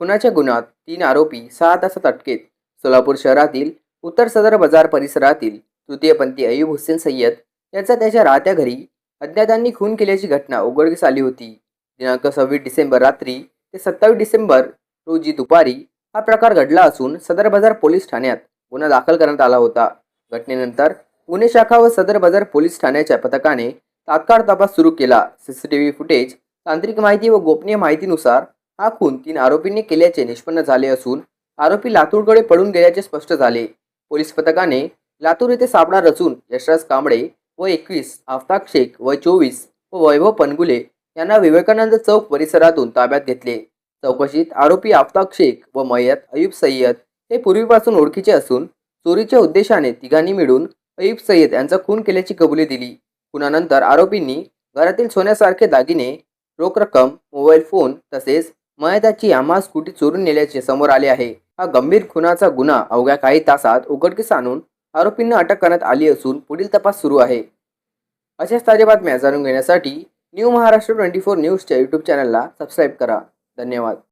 खुनाच्या गुन्ह्यात तीन आरोपी सहा तासात अटकेत. सोलापूर शहरातील उत्तर सदर बाजार परिसरातील तृतीयपंथी अय्यूब हुसेन सय्यद यांचा त्याच्या राहत्या घरी अज्ञातांनी खून केल्याची घटना उघडकीस आली होती. दिनांक सव्वीस डिसेंबर रात्री ते सत्तावीस डिसेंबर रोजी दुपारी हा प्रकार घडला असून सदर बाजार पोलीस ठाण्यात गुन्हा दाखल करण्यात आला होता. घटनेनंतर गुन्हे शाखा व सदर बाजार पोलीस ठाण्याच्या पथकाने तात्काळ तपास सुरू केला. सीसीटीव्ही फुटेज तांत्रिक माहिती व गोपनीय माहितीनुसार हा खून तीन आरोपींनी केल्याचे निष्पन्न झाले असून आरोपी लातूरकडे पळून गेल्याचे स्पष्ट झाले. पोलीस पथकाने लातूर येथे सापळा रचून यशराज कांबळे व एकवीस आफताब शेख व चोवीस व वैभव पनगुले यांना विवेकानंद चौक परिसरातून ताब्यात घेतले. चौकशीत आरोपी आफताब शेख व मयत अयूब सय्यद हे पूर्वीपासून ओळखीचे असून चोरीच्या उद्देशाने तिघांनी मिळून अयूब सय्यद यांचा खून केल्याची कबुली दिली. खुनानंतर आरोपींनी घरातील सोन्यासारखे दागिने रोख रक्कम मोबाईल फोन तसेच मयताची यामा स्कूटी चोरून नेल्याचे समोर आले आहे. हा गंभीर खुनाचा गुन्हा अवघ्या काही तासात उघडकीस आणून आरोपींना अटक करण्यात आली असून पुढील तपास सुरू आहे. अशाच ताज्या बातम्या जाणून घेण्यासाठी न्यू महाराष्ट्र ट्वेंटी फोर न्यूजच्या यूट्यूब चॅनलला सबस्क्राईब करा. धन्यवाद.